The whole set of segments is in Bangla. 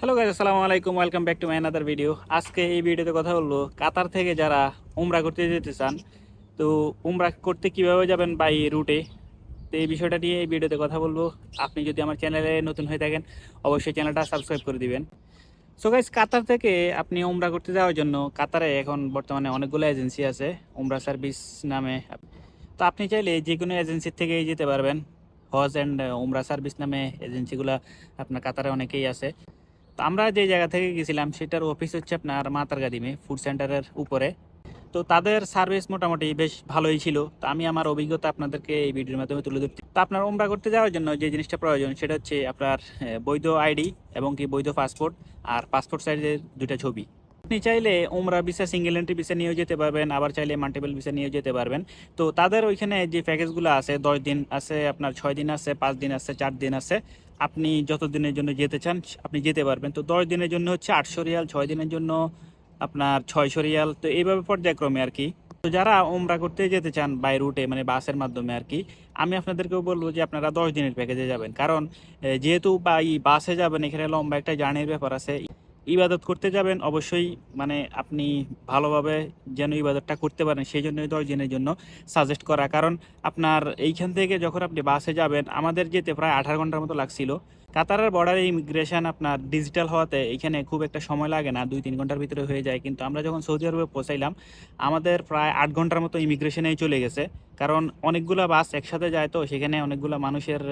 হ্যালো গাইজ আসসালামু আলাইকুম welcome back to my another video আজকে এই ভিডিওতে কথা বলব কাতার থেকে যারা উমরা করতে যেতে চান, তো উমরা করতে কীভাবে যাবেন বাই রুটে তো এই বিষয়টা নিয়ে এই ভিডিওতে কথা বলব। আপনি যদি আমার চ্যানেলে নতুন হয়ে থাকেন, অবশ্যই চ্যানেলটা সাবস্ক্রাইব করে দিবেন। সো গাইজ কাতার থেকে আপনি উমরা করতে যাওয়ার জন্য কাতারে এখন বর্তমানে অনেকগুলো এজেন্সি আছে, উমরা সার্ভিস নামে। তো আপনি চাইলে যে কোনো এজেন্সির থেকেই যেতে পারবেন। হজ অ্যান্ড উমরা সার্ভিস নামে এজেন্সিগুলো আপনার কাতারে অনেকেই আছে। তো আমরা যে জায়গা থেকে গেছিলাম, সেটার অফিস হচ্ছে আপনার মাতারগাদিমে ফুড সেন্টারের উপরে। তো তাদের সার্ভিস মোটামুটি বেশ ভালোই ছিল। তো আমি আমার অভিজ্ঞতা আপনাদেরকে এই ভিডিওর মাধ্যমে তুলে ধরছি। তো আপনার ওমরা করতে যাওয়ার জন্য যে জিনিসটা প্রয়োজন, সেটা হচ্ছে আপনার বৈধ আইডি এবং কি বৈধ পাসপোর্ট আর পাসপোর্ট সাইজের দুটা ছবি। আপনি চাইলে ওমরা ভিসা সিঙ্গেল এন্ট্রি নিয়েও যেতে পারবেন, আবার চাইলে মাল্টিপল ভিসা নিয়েও যেতে পারবেন। তো তাদের ওইখানে যে প্যাকেজগুলো আছে, দশ দিন আছে, আপনার ছয় দিন আছে, পাঁচ দিন আছে, চার দিন আছে, আপনি যত দিনের জন্য যেতে চান, আপনি যেতে পারবেন। তো দশ দিনের জন্য হচ্ছে আটশো রিয়াল, ছয় দিনের জন্য আপনার ছয়শো রিয়াল, তো এইভাবে পর্যায়ক্রমে আর কি। তো যারা ওমরা করতে যেতে চান বাই রুটে মানে বাসের মাধ্যমে আর কি, আমি আপনাদেরকেও বলব যে আপনারা দশ দিনের প্যাকেজে যাবেন। কারণ যেহেতু বা বাসে যাবেন, এখানে লম্বা একটা জার্নির ব্যাপার আছে। ইবাদত করতে যাবেন, অবশ্যই মানে আপনি ভালোভাবে যেন ইবাদতটা করতে পারেন, সেই জন্যই দশ দিনের জন্য সাজেস্ট করা। কারণ আপনার এইখান থেকে যখন আপনি বাসে যাবেন, আমাদের যেতে প্রায় আঠারো ঘণ্টার মতো লাগছিল। কাতারের বর্ডারে ইমিগ্রেশন আপনার ডিজিটাল হওয়াতে এখানে খুব একটা সময় লাগে না, দুই তিন ঘণ্টার ভিতরে হয়ে যায়। কিন্তু আমরা যখন সৌদি আরবে পৌঁছাইলাম, আমাদের প্রায় আট ঘণ্টার মতো ইমিগ্রেশনেই চলে গেছে। কারণ অনেকগুলা বাস একসাথে যায় তো, সেখানে অনেকগুলা মানুষের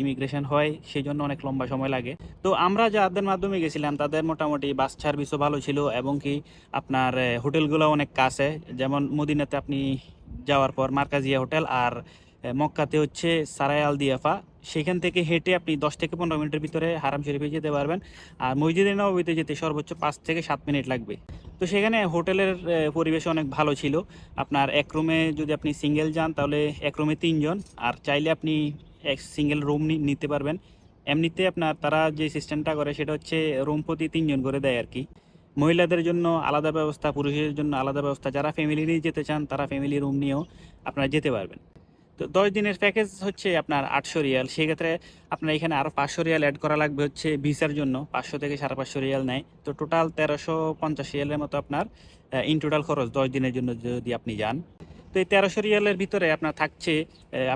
ইমিগ্রেশন হয় সেই জন্য অনেক লম্বা সময় লাগে। তো আমরা যাদের মাধ্যমে গেছিলাম, তাদের মোটামুটি বাস সার্ভিসও ভালো ছিল এবং কি আপনার হোটেলগুলো অনেক কাছে। যেমন মদিনাতে আপনি যাওয়ার পর মার্কাজিয়া হোটেল আর মক্কাতে হচ্ছে সারাই আল দিয়াফা। সেখান থেকে হেঁটে আপনি দশ থেকে পনেরো মিনিটের ভিতরে হারাম শরীফে যেতে পারবেন। আর মসজিদে নবীতে যেতে সর্বোচ্চ পাঁচ থেকে সাত মিনিট লাগবে। তো সেখানে হোটেলের পরিবেশ অনেক ভালো ছিল। আপনার এক রুমে যদি আপনি সিঙ্গেল যান, তাহলে এক রুমে তিনজন। আর চাইলে আপনি এক সিঙ্গেল রুম নিতে পারবেন। এমনিতে আপনার তারা যে সিস্টেমটা করে, সেটা হচ্ছে রুম প্রতি তিনজন করে দেয় আর কি। মহিলাদের জন্য আলাদা ব্যবস্থা, পুরুষের জন্য আলাদা ব্যবস্থা। যারা ফ্যামিলি নিয়ে যেতে চান, তারা ফ্যামিলি রুম নিয়েও আপনারা যেতে পারবেন। তো দশ দিনের প্যাকেজ হচ্ছে আপনার আটশো রিয়াল। সেক্ষেত্রে আপনার এখানে আরও পাঁচশো রিয়াল অ্যাড করা লাগবে হচ্ছে ভিসার জন্য। পাঁচশো থেকে সাড়ে পাঁচশো রিয়াল নেয়। তো টোটাল তেরোশো পঞ্চাশ রিয়ালের মতো আপনার ইন টোটাল খরচ দশ দিনের জন্য যদি আপনি যান। তো এই তেরোশো রিয়ালের ভিতরে আপনার থাকছে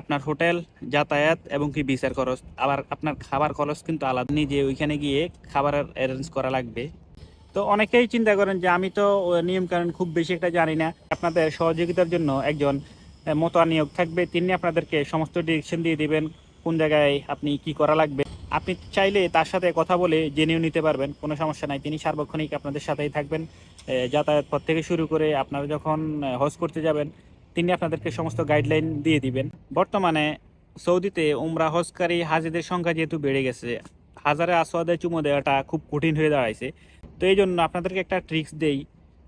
আপনার হোটেল, যাতায়াত এবং কি ভিসার খরচ। আবার আপনার খাবার খরচ কিন্তু আলাদা। নিজে ওইখানে গিয়ে খাবারের অ্যারেঞ্জ করা লাগবে। তো অনেকেই চিন্তা করেন যে আমি তো নিয়মকানুন খুব বেশি একটা জানি না। আপনাদের সহযোগিতার জন্য একজন আহ, মোতায়েন নিয়োগ থাকবে তিনি আপনাদেরকে সমস্ত ডিরেকশন দিয়ে দিবেন কোন জায়গায় আপনি কি করা লাগবে। আপনি চাইলে তার সাথে কথা বলে জেনেও নিতে পারবেন কোনো সমস্যা নাই তিনি সার্বক্ষণিক আপনাদের সাথেই থাকবেন। যাতায়াত পথ থেকে শুরু করে আপনারা যখন হজ করতে যাবেন তিনি আপনাদেরকে সমস্ত গাইডলাইন দিয়ে দিবেন। বর্তমানে সৌদিতে উমরা হজকারী হাজিদের সংখ্যা যেহেতু বেড়ে গেছে হাজারে আসোয়াদে চুমো দেওয়াটা খুব কঠিন হয়ে দাঁড়াইছে। তো এই জন্য আপনাদেরকে একটা ট্রিক্স দেই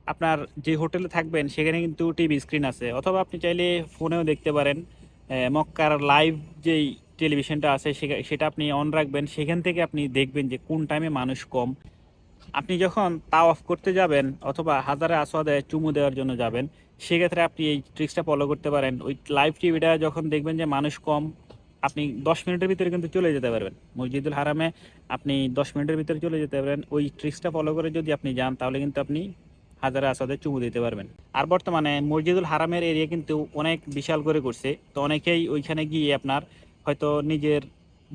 আপনার যে হোটেলে থাকবেন, সেখানে কিন্তু টিভি স্ক্রিন আছে। অথবা আপনি চাইলে ফোনেও দেখতে পারেন। মক্কার লাইভ যেই টেলিভিশনটা আছে সেটা- আপনি অন রাখবেন। সেখান থেকে আপনি দেখবেন যে কোন টাইমে মানুষ কম। আপনি যখন তা অফ করতে যাবেন, অথবা হাজারে আসোয়াদে চুমু দেওয়ার জন্য যাবেন, সেক্ষেত্রে আপনি এই ট্রিক্সটা ফলো করতে পারেন। ওই লাইভ টিভিটা যখন দেখবেন যে মানুষ কম, আপনি দশ মিনিটের ভিতরে কিন্তু চলে যেতে পারবেন। মসজিদুল হারামে আপনি দশ মিনিটের ভিতরে চলে যেতে পারবেন। ওই ট্রিক্সটা ফলো করে যদি আপনি যান, তাহলে কিন্তু আপনি হাজারে আসাদে চুমু দিতে পারবেন। আর বর্তমানে মসজিদুল হারামের এরিয়া কিন্তু অনেক বিশাল করে করছে। তো অনেকেই ওইখানে গিয়ে আপনার হয়তো নিজের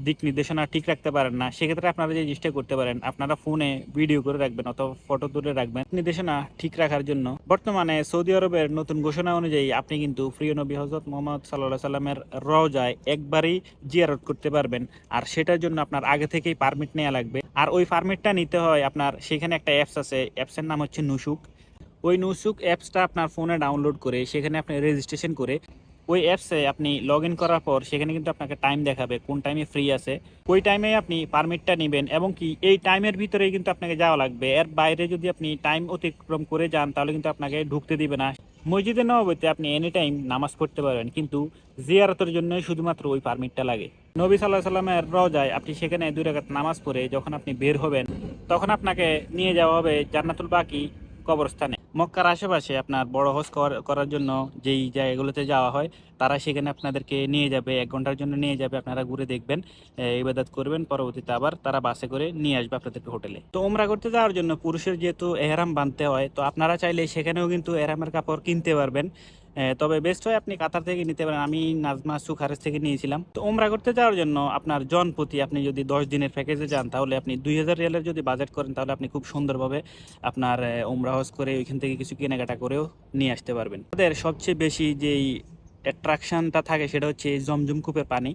দিক নির্দেশনা ঠিক রাখতে পারেন না। সেক্ষেত্রে আপনারা যে জিনিসটা করতে পারেন, আপনারা ফোনে ভিডিও করে রাখবেন অথবা ফটো তুলে রাখবেন নির্দেশনা ঠিক রাখার জন্য। বর্তমানে সৌদি আরবের নতুন ঘোষণা অনুযায়ী আপনি কিন্তু প্রিয় নবী হজরত মোহাম্মদ সাল্লাহ সাল্লামের রওজায় একবারই জিয়ারত করতে পারবেন। আর সেটার জন্য আপনার আগে থেকেই পারমিট নেওয়া লাগবে। আর ওই পারমিটটা নিতে হয় আপনার, সেখানে একটা অ্যাপস আছে অ্যাপসের নাম হচ্ছে নুসুক। ওই নুসুক অ্যাপসটা আপনার ফোনে ডাউনলোড করে, সেখানে আপনি রেজিস্ট্রেশন করে, ওই অ্যাপসে আপনি লগ ইন করার পর সেখানে কিন্তু আপনাকে টাইম দেখাবে কোন টাইমে ফ্রি আছে। ওই টাইমে আপনি পারমিটটা নেবেন এবং কি এই টাইমের ভিতরেই কিন্তু আপনাকে যাওয়া লাগবে। এর বাইরে যদি আপনি টাইম অতিক্রম করে যান, তাহলে কিন্তু আপনাকে ঢুকতে দিবে না। মসজিদে নবীতে আপনি এনি টাইম নামাজ পড়তে পারবেন, কিন্তু জিয়ারতের জন্য শুধুমাত্র ওই পারমিটটা লাগে। নবী সাল্লাহ সাল্লামের রওজায় আপনি সেখানে দুই রাকাত নামাজ পড়ে যখন আপনি বের হবেন, তখন আপনাকে নিয়ে যাওয়া হবে জান্নাতুল বাকি কবরস্থানে। মক্কার আশেপাশে আপনার বড় হজ কর- করার জন্য যেই জায়গাগুলোতে যাওয়া হয়, তারা সেখানে আপনাদেরকে নিয়ে যাবে, এক ঘণ্টার জন্য নিয়ে যাবে, আপনারা ঘুরে দেখবেন ইবাদত করবেন, পরবর্তীতে আবার তারা বাসে করে নিয়ে আসবে আপনাদেরকে হোটেলে। তো ওমরা করতে যাওয়ার জন্য পুরুষের যেহেতু এহরাম বাঁধতে হয়, তো আপনারা চাইলে সেখানেও কিন্তু এহরামের কাপড় কিনতে পারবেন। তবে বেস্ট হয় আপনি কাতার থেকে নিতে পারেন। আমি নাজমা সুখারেজ থেকে নিয়েছিলাম। তো ওমরা করতে যাওয়ার জন্য আপনার জন প্রতি আপনি যদি দশ দিনের প্যাকেজে যান, তাহলে আপনি দুই হাজার রিয়ালের যদি বাজেট করেন, তাহলে আপনি খুব সুন্দরভাবে আপনার ওমরা হজ করে ওইখান থেকে কিছু কেনাকাটা করেও নিয়ে আসতে পারবেন। তাদের সবচেয়ে বেশি যেই অ্যাট্রাকশানটা থাকে, সেটা হচ্ছে জমজম কূপের পানি।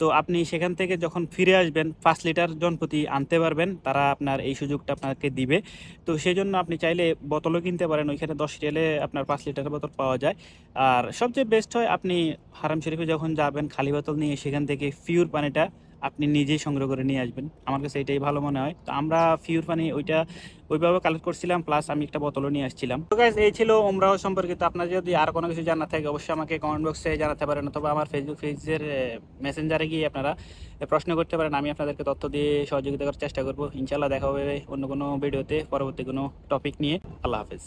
তো আপনি সেখান থেকে যখন ফিরে আসবেন পাঁচ লিটার জনপ্রতি আনতে পারবেন, তারা আপনার এই সুযোগটা আপনাকে দিবে। তো সেই জন্য আপনি চাইলে বোতলও কিনতে পারেন, ওইখানে দশ রিয়ালে আপনার পাঁচ লিটার বোতল পাওয়া যায়। আর সবচেয়ে বেস্ট হয় আপনি হারাম শরীফে যখন যাবেন, খালি বোতল নিয়ে সেখান থেকে ফিউর পানিটা আপনি নিজেই সংগ্রহ করে নিয়ে আসবেন। আমার কাছে এটাই ভালো মনে হয়। তো আমরা ফিউর পানি ওইটা ওইভাবে কালেক্ট করছিলাম প্লাস আমি একটা বোতলও নিয়ে আসছিলাম। তো গাইজ এই ছিল ওমরাও সম্পর্কিত। আপনার যদি আর কোনো কিছু জানা থাকে, অবশ্যই আমাকে কমেন্ট বক্সে জানাতে পারেন, অথবা আমার ফেসবুক পেজের মেসেঞ্জারে গিয়ে আপনারা প্রশ্ন করতে পারেন। আমি আপনাদেরকে তথ্য দিয়ে সহযোগিতা করার চেষ্টা করব। ইনশাল্লাহ দেখা হবে অন্য কোনো ভিডিওতে পরবর্তী কোনো টপিক নিয়ে। আল্লাহ হাফেজ।